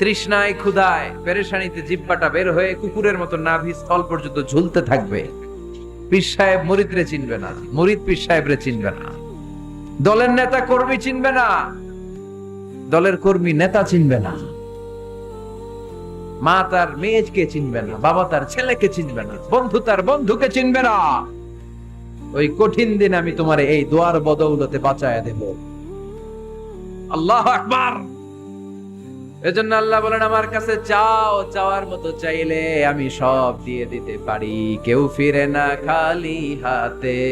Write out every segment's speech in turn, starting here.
তৃষ্ণায় ক্ষুধায় পেরেশানিতে জিব্বাটা বের হয়ে কুকুরের মতো নাভি স্থল পর্যন্ত ঝুলতে থাকবে। পীর সাহেব মরিদরে চিনবে না, মরিদ পীর সাহেবরে চিনবে না। দলের নেতা কর্মী চিনবে না, দলের কর্মী নেতা চিনবে না। মা তার মেয়েকে চিনবে না, বাবা তার ছেলেকে চিনবে না, বন্ধু তার বন্ধুকে চিনবে না। ওই কঠিন দিন আমি তোমার এই দোয়ার বদৌলতে বাঁচায় দেব। আল্লাহ আকবার! এজন্য আল্লাহ বলেন, আমার কাছে চাও চাওয়ার মতো চাইলে আমি সব দিয়ে দিতে পারি। কেউ ফিরে না খালি হাতে।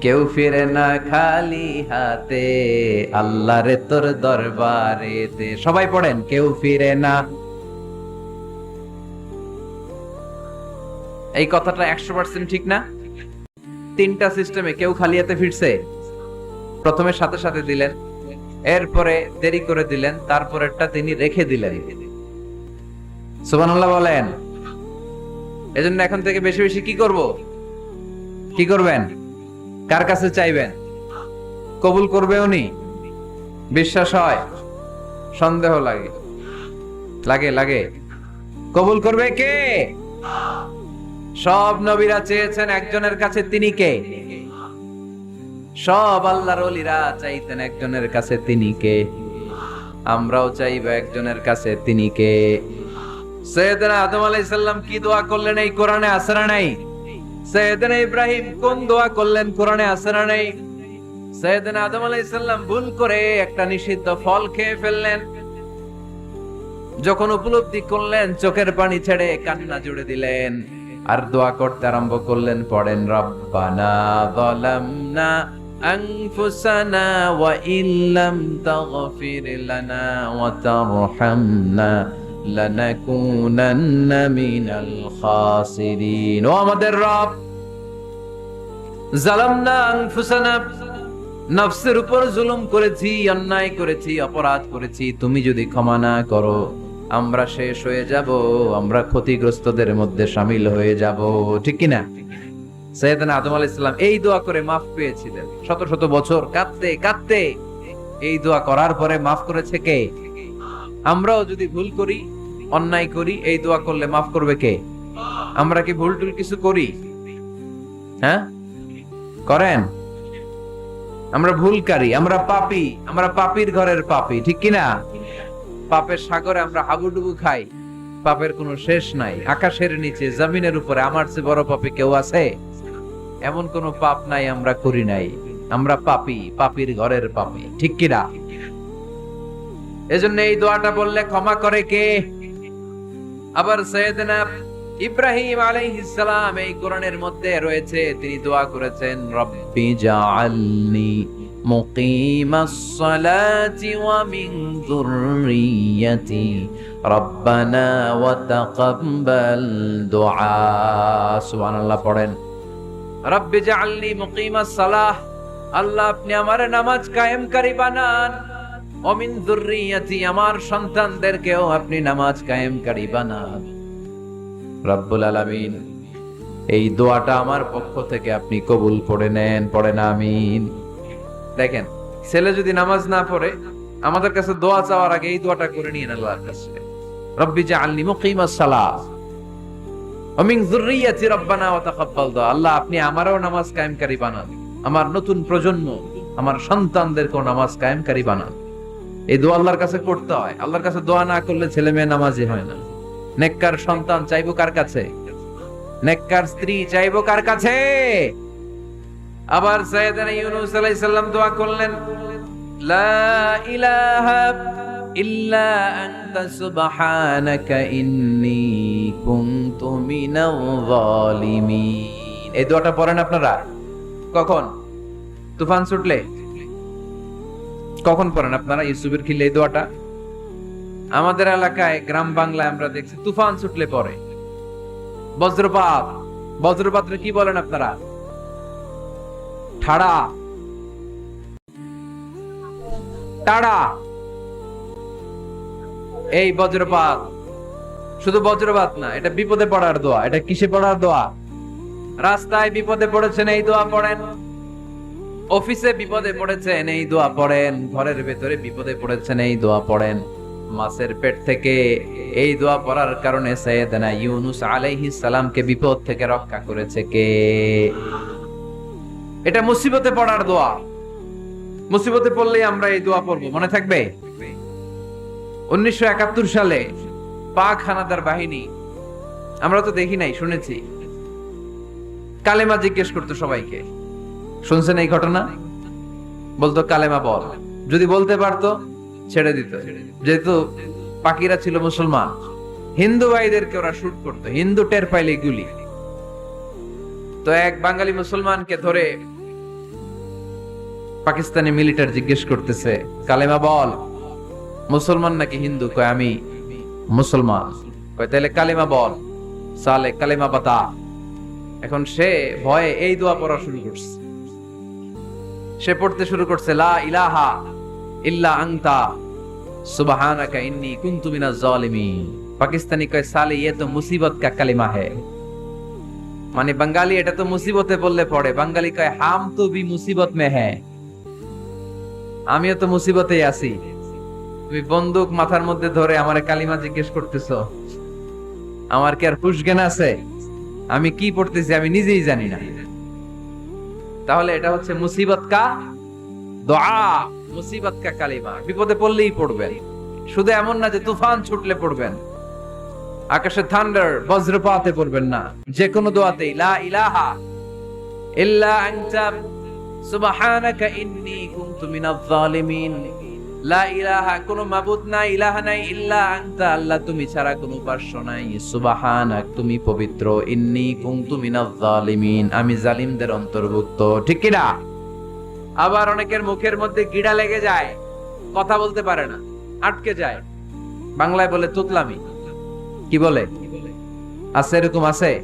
কেউ ফিরে না খালি হাতে। আল্লাহ রে তোর দরবারে সবাই পড়েন, কেউ ফিরে না। এই কথাটা একশো পার্সেন্ট ঠিক না? তিনটা সিস্টেমে কেউ খালি হাতে ফিরছে? প্রথমে সাথে সাথে দিলেন। এরপরে দেরি করে দিলেন, তারপরেরটা তিনি রেখে দিলেন। সুবহানাল্লাহ বলেন, এজন্য এখন থেকে বেশি বেশি কি করব? কি করবেন? কার কাছে চাইবেন? কবুল করবে উনি বিশ্বাস হয়? সন্দেহ লাগে। লাগে লাগে। কবুল করবে কে? সব নবীরা চেয়েছেন একজনের কাছে তিনি কে? সব আল্লাহর ওলিরা চাইতেন একজনের কাছে তিনি কে? আমরাও চাইব একজনের কাছে তিনি কে? সৈয়দনা আদম আলাইহিস সালাম কি দোয়া করলেন এই কোরআনে না নাই? সৈয়দনা ইব্রাহিম কোন দোয়া করলেন কোরআনে না নাই? সৈয়দনা আদম আলাইহিস সালাম ভুল করে একটা নিষিদ্ধ ফল খেয়ে ফেললেন। যখন উপলব্ধি করলেন, চোখের পানি ছেড়ে কান্না জুড়ে দিলেন। আর দোয়া করতে আরম্ভ করলেন, পড়েন, রব্বানা যালামনা أنفسنا وإن لم تغفر لنا وترحمنا لنكونن من الخاسرين ও আমাদের রব জালামনা আনফুসানা নফসের উপর জুলুম করেছি অন্যায় করেছি অপরাধ করেছি তুমি যদি ক্ষমা না করো আমরা শেষ হয়ে যাব আমরা ক্ষতিগ্রস্তদের মধ্যে সামিল হয়ে যাব ঠিক কি না সৈয়দনা আদম আলাইহিস সালাম এই দোয়া করে মাফ পেয়েছিলেন। শত শত বছর কাঁদতে কাঁদতে এই দোয়া করার পরে মাফ করেছে কে? আমরাও যদি ভুল করি, অন্যায় করি, এই দোয়া করলে মাফ করবে কে? আমরা কি ভুল টুল কিছু করি? হ্যাঁ? করেন? আমরা ভুলকারী, আমরা পাপি, আমরা পাপীর ঘরের পাপী, ঠিক কিনা? পাপের সাগরে আমরা হাবুডুবু খাই, পাপের কোনো শেষ নাই, আকাশের নিচে, জমিনের উপরে, আমার চেয়ে বড় পাপী কেউ আছে? এমন কোন পাপ নাই আমরা করি নাই। আমরা পাপি, পাপীর ঘরের পাপী, ঠিক কিনা এজন্য এই দোয়াটা বললে ক্ষমা করে কে? আবার সৈয়দনা ইব্রাহিম আলাইহিস সালাম এই কোরআনের মধ্যে রয়েছে, তিনি দোয়া করেছেন, রব্বি জাআলনি মুকিমাস সালাতি ওয়া মিন যুররিয়্যাতি রব্বানা ওয়া তাকাব্বাল দুআ। সুবহানাল্লাহ, পড়েন। রব্বি জাআলনি মুকিমাস সালাহ, আল্লাহ আপনি আমার নামাজ কায়েমকারী বানান। অমিন যুররিয়াতি আমার সন্তানদেরকেও আপনি নামাজ কায়েমকারী বানান। রব্বুল আলামিন, এই দোয়াটা আমার পক্ষ থেকে আপনি কবুল করে নেন পড়েন আমিন। দেখেন, ছেলে যদি নামাজ না পড়ে, আমাদের কাছে দোয়া চাওয়ার আগে এই দোয়াটা করে নিয়ে আল্লাহর কাছে। রব্বি জাআলনি মুকিমাস সালাহ। অমিন যুররিয়াতি রব্বানা ওয়া তাকাব্বাল দুআ আল্লাহ, আপনি আমারও নামাজ কায়েমকারী বানান। আমার নতুন প্রজন্ম, আমার সন্তানদেরকেও নামাজ কায়েমকারী বানান। এই দোয়া আল্লাহর কাছে করতে হয়। আল্লাহর কাছে দোয়া না করলে ছেলে মেয়ে নামাজি হয় না। নেককার সন্তান চাইব কার কাছে? নেককার স্ত্রী চাইব কার কাছে? আবার সাইয়েদানা ইউনূস আলাইহিস সালাম দোয়া করলেন, লা ইলাহা ইল্লা আনতা সুবহানাকা ইন্নী এই দোয়াটা পড়েন আপনারা? কখন? তুফান ছুটলে? কখন পড়েন আপনারা ইউসুফের খিলে এই দোয়াটা? আমাদের এলাকায় গ্রাম বাংলায় আমরা দেখছি তুফান ছুটলে পরে বজ্রপাত। কি বলেন আপনারা? ঠাড়া। টাড়া। এই বজ্রপাত। শুধু বজ্রপাত না, এটা বিপদে পড়ার দোয়া, এটা কিসে পড়ার দোয়া? রাস্তায় বিপদে পড়েছেন, এই দোয়া পড়েন। অফিসে বিপদে পড়েছেন, এই দোয়া পড়েন। ঘরের ভেতরে বিপদে পড়েছেন, এই দোয়া পড়েন। মাছের পেট থেকে এই দোয়া পড়ার কারণে সৈয়দনা ইউনুস আলাইহিস সালামকে বিপদ থেকে রক্ষা করেছে কে? এটা মুসিবতে পড়ার দোয়া। মুসিবতে পড়লেই আমরা এই দোয়া পড়ব, মনে থাকবে? উনিশশো একাত্তর সালে পাক হানাদার বাহিনী। আমরা তো দেখি নাই, শুনেছি। কালেমা জিজ্ঞেস করতো সবাইকে, শুনছেন এই ঘটনা? বলতো, কালেমা বল। যদি বলতে পারতো, ছেড়ে দিত। যেহেতু পাকিরা ছিল মুসলমান, হিন্দু ভাইদেরকে ওরা শুট করতো। হিন্দু টের পাইলে গুলি। তো এক বাঙালি মুসলমানকে ধরে পাকিস্তানি মিলিটার জিজ্ঞেস করতেছে, কালেমা বল, মুসলমান নাকি হিন্দু? কয়, আমি মুসলমান। তাহলে কালিমা বল। সালে কালিমা বাতা এখন সে ভয়ে এই দোয়া পড়া শুরু করছে। সে পড়তে শুরু করছে, লা ইলাহা ইল্লা আংতা সুবহানাকা ইন্নি কুনতু মিনাজ জালিমিন। পাকিস্তানি কয় সালে ইয়ে তো মুসিবত কা কালিমা হে। মানে বাঙালি এটা তো মুসিবতে বললে পড়ে। বাঙালি কয়, হাম তো বি মুসিবত মে হ্যাঁ আমিও তো মুসিবতেই আছি। তুমি বন্দুক মাথার মধ্যে ধরে আমারে কালিমা জিজ্ঞেস করতেছো। আমার কি আর হুশ জ্ঞান আছে? আমি কি পড়তেছি আমি নিজেই জানি না। তাহলে এটা হচ্ছে মুসিবত কা দোয়া। মুসিবত কা কালিমা। বিপদে পড়লেই পড়বেন। শুধু এমন না যে তুফান ছুটলে পড়বেন। আকাশে থান্ডার বজ্রপাতে পড়বেন না। যে কোনো দোয়াতেই, লা ইলাহা ইল্লা আনতা, সুবহানাকা ইন্নী কুনতু মিনাজ জালিমিন লা ইলাহা, কোনো মাবুদ ইলাহা নাই, ইল্লা আনতা। আল্লাহ, তুমি ছাড়া কোনো উপাস্য নাই। তুমি পবিত্র। ইন্নী জালিমিন। আমি জালিমদের অন্তর্ভুক্ত। ঠিক আবার অনেকের মুখের মধ্যে গিড়া লেগে যায়, কথা বলতে পারে না, আটকে যায়। বাংলায় বলে তুতলামি। কি বলে? আছে, এরকম আছে?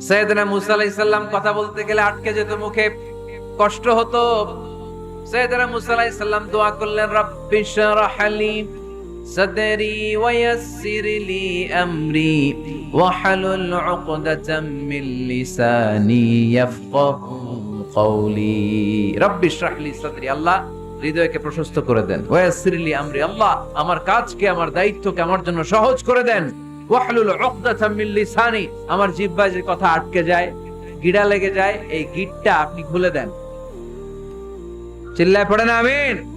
সৈয়দনা মুসা আলাইহিস কথা বলতে গেলে আটকে যেত মুখে। কষ্ট হতো। সৈয়দরা মুসালাই সাল্লাম দোয়া করলেন, রব্বি আমরি ওয়াহলুল উকদাতাম মিন লিসানি ইয়াফকাহু কওলি। রব্বি আল্লাহ হৃদয়কে প্রশস্ত করে দেন। ওয়াইসির আমরি, আল্লাহ আমার কাজকে, আমার দায়িত্বকে আমার জন্য সহজ করে দেন। ওয়াহলুল উকদাতাম মিন লিসানি, আমার জিহ্বায় যে কথা আটকে যায়, গিড়া লেগে যায়, এই গিটটা আপনি খুলে দেন। চিল্লায় পড়েন আমিন